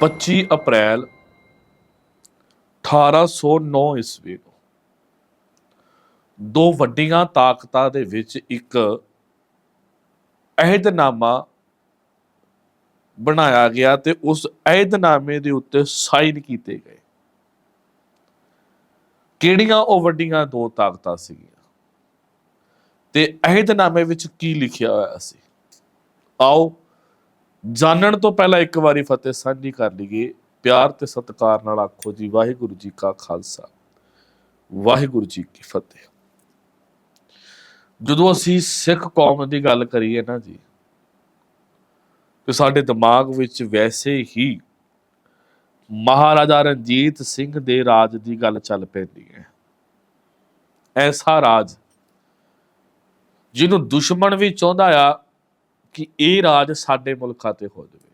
25 ਅਪ੍ਰੈਲ 1809 ਈਸਵੀ ਨੂੰ। ਦੋ ਵੱਡੀਆਂ ਤਾਕਤਾਂ ਦੇ ਵਿੱਚ ਇੱਕ ਅਹਿਦਨਾਮਾ ਬਣਾਇਆ ਗਿਆ ਤੇ ਉਸ ਅਹਿਦਨਾਮੇ ਦੇ ਉੱਤੇ ਸਾਈਨ ਕੀਤੇ ਗਏ। ਕਿਹੜੀਆਂ ਉਹ ਵੱਡੀਆਂ ਦੋ ਤਾਕਤਾਂ ਸੀਗੀਆਂ? ਤੇ ਅਹਿਦਨਾਮੇ ਵਿੱਚ ਕੀ ਲਿਖਿਆ ਹੋਇਆ ਸੀ? ਆਓ ਜਾਣਨ ਤੋਂ ਪਹਿਲਾਂ ਇੱਕ ਵਾਰੀ ਫਤਿਹ ਸਾਂਝੀ ਕਰ ਲਈਏ। ਪਿਆਰ ਤੇ ਸਤਿਕਾਰ ਨਾਲ ਆਖੋ ਜੀ, ਵਾਹਿਗੁਰੂ ਜੀ ਕਾ ਖਾਲਸਾ, ਵਾਹਿਗੁਰੂ ਜੀ ਕੀ ਫਤਿਹ। ਜਦੋਂ ਅਸੀਂ ਸਿੱਖ ਕੌਮ ਦੀ ਗੱਲ ਕਰੀਏ ਨਾ ਜੀ, ਤੇ ਸਾਡੇ ਦਿਮਾਗ ਵਿੱਚ ਵੈਸੇ ਹੀ ਮਹਾਰਾਜਾ ਰਣਜੀਤ ਸਿੰਘ ਦੇ ਰਾਜ ਦੀ ਗੱਲ ਚੱਲ ਪੈਂਦੀ ਹੈ। ਐਸਾ ਰਾਜ ਜਿਹਨੂੰ ਦੁਸ਼ਮਣ ਵੀ ਚਾਹੁੰਦਾ ਆ ਕਿ ਇਹ ਰਾਜ ਸਾਡੇ ਮੁਲਕਾਂ ਤੇ ਹੋ ਜਾਵੇ।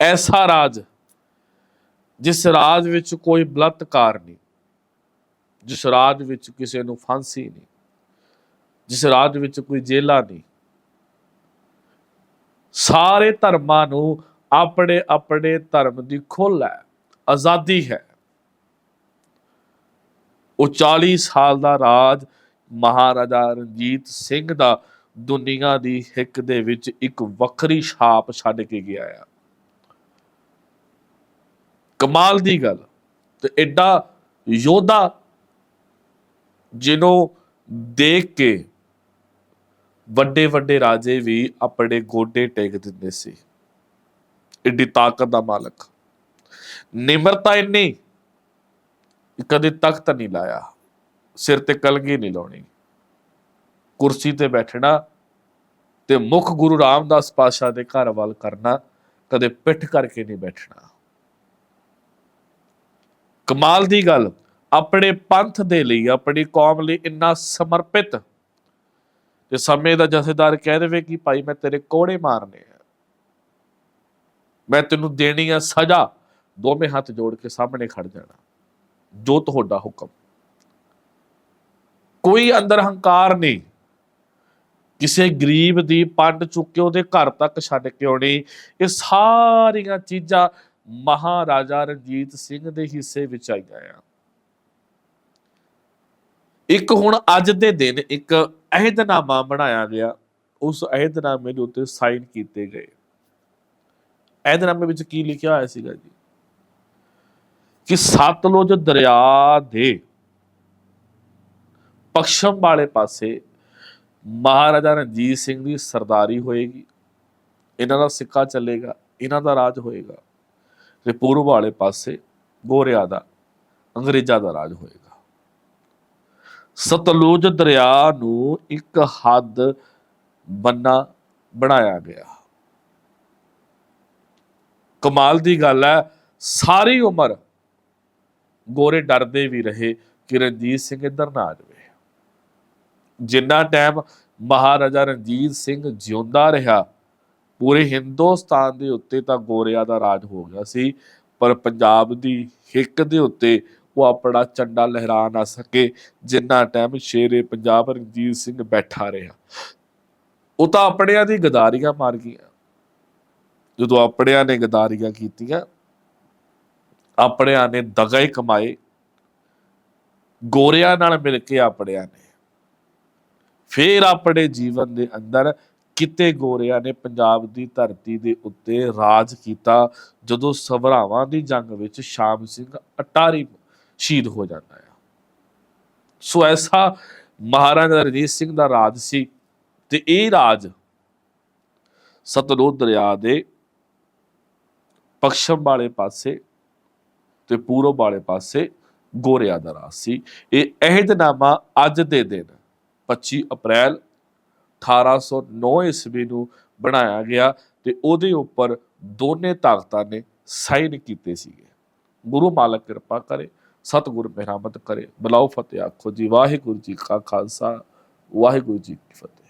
ਐਸਾ ਰਾਜ ਜਿਸ ਰਾਜ ਵਿੱਚ ਕੋਈ ਬਲਤਕਾਰ ਨਹੀਂ, ਜਿਸ ਰਾਜ ਵਿੱਚ ਕਿਸੇ ਨੂੰ ਫਾਂਸੀ ਨਹੀਂ, ਜਿਸ ਰਾਜ ਵਿੱਚ ਕੋਈ ਜੇਲਾ ਨਹੀਂ। ਸਾਰੇ ਧਰਮਾਂ ਨੂੰ ਆਪਣੇ ਆਪਣੇ ਧਰਮ ਦੀ ਖੁੱਲ ਹੈ, ਆਜ਼ਾਦੀ ਹੈ। ਉਹ 40 ਸਾਲ ਦਾ ਰਾਜ ਮਹਾਰਾਜਾ ਰਣਜੀਤ ਸਿੰਘ ਦਾ ਦੁਨੀਆ ਦੀ ਹਿੱਕ ਦੇ ਵਿੱਚ ਇੱਕ ਵੱਖਰੀ ਛਾਪ ਛੱਡ ਕੇ ਗਿਆ ਆ। ਕਮਾਲ ਦੀ ਗੱਲ। ਤੇ ਐਡਾ ਯੋਧਾ ਜਿਹਨੂੰ ਦੇਖ ਕੇ ਵੱਡੇ ਵੱਡੇ ਰਾਜੇ ਵੀ ਆਪਣੇ ਗੋਡੇ ਟੇਕ ਦਿੰਦੇ ਸੀ। ਐਡੀ ਤਾਕਤ ਦਾ ਮਾਲਕ। ਨਿਮਰਤਾ ਇੰਨੀ, ਕਦੇ ਤਖਤ ਨਹੀਂ ਲਾਇਆ। ਸਿਰ ਤੇ ਕਲਗੀ ਨਹੀਂ ਲਾਉਣੀ। ਕੁਰਸੀ ਤੇ ਬੈਠਣਾ ਤੇ ਮੁੱਖ ਗੁਰੂ ਰਾਮਦਾਸ ਪਾਸ਼ਾ ਦੇ ਘਰ ਵੱਲ ਕਰਨਾ, ਕਦੇ ਪਿੱਠ ਕਰਕੇ ਨਹੀਂ ਬੈਠਣਾ। ਕਮਾਲ ਦੀ ਗੱਲ, ਆਪਣੇ ਪੰਥ ਦੇ ਲਈ, ਆਪਣੀ ਕੌਮ ਲਈ ਇੰਨਾ ਸਮਰਪਿਤ। ਤੇ ਸਮੇਂ ਦਾ ਜਥੇਦਾਰ ਕਹਿ ਦੇਵੇ ਕਿ ਭਾਈ ਮੈਂ ਤੇਰੇ ਕੋੜੇ ਮਾਰਨੇ ਆ। ਮੈਂ ਤੈਨੂੰ ਦੇਣੀ ਆ ਸਜ਼ਾ, ਦੋਵੇਂ ਹੱਥ ਜੋੜ ਕੇ ਸਾਹਮਣੇ ਖੜ ਜਾਣਾ। ਜੋ ਤੁਹਾਡਾ ਹੁਕਮ। ਕੋਈ ਅੰਦਰ ਹੰਕਾਰ ਨਹੀਂ। ਕਿਸੇ ਗਰੀਬ ਦੀ ਪੰਡ ਚੁੱਕ ਕੇ ਉਹਦੇ ਘਰ ਤੱਕ ਛੱਡ ਕੇ ਆਉਣੀ। ਇਹ ਸਾਰੀਆਂ ਚੀਜ਼ਾਂ ਮਹਾਰਾਜਾ ਰਣਜੀਤ ਸਿੰਘ ਦੇ ਹਿੱਸੇ ਵਿੱਚ ਆਈਆਂ ਆ। ਇੱਕ ਹੁਣ ਅੱਜ ਦੇ ਦਿਨ ਇੱਕ ਅਹਿਦਨਾਮਾ ਬਣਾਇਆ ਗਿਆ। ਉਸ ਅਹਿਦਨਾਮੇ ਦੇ ਉੱਤੇ ਸਾਈਨ ਕੀਤੇ ਗਏ। ਅਹਿਦਨਾਮੇ ਵਿੱਚ ਕੀ ਲਿਖਿਆ ਹੋਇਆ ਸੀਗਾ ਜੀ? ਕਿ ਸਤਲੁਜ ਦਰਿਆ ਦੇ ਪੱਛਮ ਵਾਲੇ ਪਾਸੇ ਮਹਾਰਾਜਾ ਰਣਜੀਤ ਸਿੰਘ ਦੀ ਸਰਦਾਰੀ ਹੋਏਗੀ, ਇਹਨਾਂ ਦਾ ਸਿੱਕਾ ਚੱਲੇਗਾ, ਇਹਨਾਂ ਦਾ ਰਾਜ ਹੋਏਗਾ, ਤੇ ਪੂਰਬ ਵਾਲੇ ਪਾਸੇ ਗੋਰਿਆਂ ਦਾ, ਅੰਗਰੇਜ਼ਾਂ ਦਾ ਰਾਜ ਹੋਏਗਾ। ਸਤਲੁਜ ਦਰਿਆ ਨੂੰ ਇੱਕ ਹੱਦ ਬੰਨਾ ਬਣਾਇਆ ਗਿਆ। ਕਮਾਲ ਦੀ ਗੱਲ ਹੈ, ਸਾਰੀ ਉਮਰ ਗੋਰੇ ਡਰਦੇ ਵੀ ਰਹੇ ਕਿ ਰਣਜੀਤ ਸਿੰਘ ਇੱਧਰ ਨਾ ਆ ਜਾਵੇ। ਜਿੰਨਾ ਟਾਈਮ ਮਹਾਰਾਜਾ ਰਣਜੀਤ ਸਿੰਘ ਜਿਉਂਦਾ ਰਿਹਾ, ਪੂਰੇ ਹਿੰਦੁਸਤਾਨ ਦੇ ਉੱਤੇ ਤਾਂ ਗੋਰਿਆਂ ਦਾ ਰਾਜ ਹੋ ਗਿਆ ਸੀ, ਪਰ ਪੰਜਾਬ ਦੀ ਹਿੱਕ ਦੇ ਉੱਤੇ ਉਹ ਆਪਣਾ ਝੰਡਾ ਲਹਿਰਾ ਨਾ ਸਕੇ, ਜਿੰਨਾ ਟਾਈਮ ਸ਼ੇਰੇ ਪੰਜਾਬ ਰਣਜੀਤ ਸਿੰਘ ਬੈਠਾ ਰਿਹਾ। ਉਹ ਤਾਂ ਆਪਣਿਆਂ ਦੀ ਗਦਾਰੀਆਂ ਮਾਰ ਗਈਆਂ। ਜਦੋਂ ਆਪਣਿਆਂ ਨੇ ਗਦਾਰੀਆਂ ਕੀਤੀਆਂ, ਆਪਣਿਆਂ ਨੇ ਦਗਾਈ ਕਮਾਏ ਗੋਰਿਆਂ ਨਾਲ ਮਿਲ ਕੇ ਆਪਣਿਆਂ ਨੇ ਫੇਰ ਆਪਣੇ ਜੀਵਨ ਦੇ ਅੰਦਰ ਕਿਤੇ ਗੋਰਿਆਂ ਨੇ ਪੰਜਾਬ ਦੀ ਧਰਤੀ ਦੇ ਉੱਤੇ ਰਾਜ ਕੀਤਾ, ਜਦੋਂ ਸਭਰਾਵਾਂ ਦੀ ਜੰਗ ਵਿੱਚ ਸ਼ਾਮ ਸਿੰਘ ਅਟਾਰੀ ਸ਼ਹੀਦ ਹੋ ਜਾਂਦਾ ਹੈ ਸੋ ਐਸਾ ਮਹਾਰਾਜਾ ਰਣਜੀਤ ਸਿੰਘ ਦਾ ਰਾਜ ਸੀ ਤੇ ਇਹ ਰਾਜ ਸਤਲੁਜ ਦਰਿਆ ਦੇ ਪੱਛਮ ਵਾਲੇ ਪਾਸੇ ਤੇ ਪੂਰਬ ਵਾਲੇ ਪਾਸੇ ਗੋਰਿਆਂ ਦਾ ਰਾਜ ਸੀ। ਇਹ ਅਹਿਦਨਾਮਾ ਅੱਜ ਦੇ ਦਿਨ 25 ਅਪ੍ਰੈਲ 1809 ਈਸਵੀ ਨੂੰ ਬਣਾਇਆ ਗਿਆ ਤੇ ਉਹਦੇ ਉੱਪਰ ਦੋਨੇ ਤਾਕਤਾਂ ਨੇ ਸਾਈਨ ਕੀਤੇ ਸੀਗੇ। ਗੁਰੂ ਮਾਲਕ ਕਿਰਪਾ ਕਰੇ, ਸਤਿਗੁਰ ਮਿਹਰਮਤ ਕਰੇ। ਬਲਾਉ ਫਤਿਹ ਆਖੋ ਜੀ, ਵਾਹਿਗੁਰੂ ਜੀ ਕਾ ਖਾਲਸਾ, ਵਾਹਿਗੁਰੂ ਜੀ ਕੀ ਫਤਿਹ।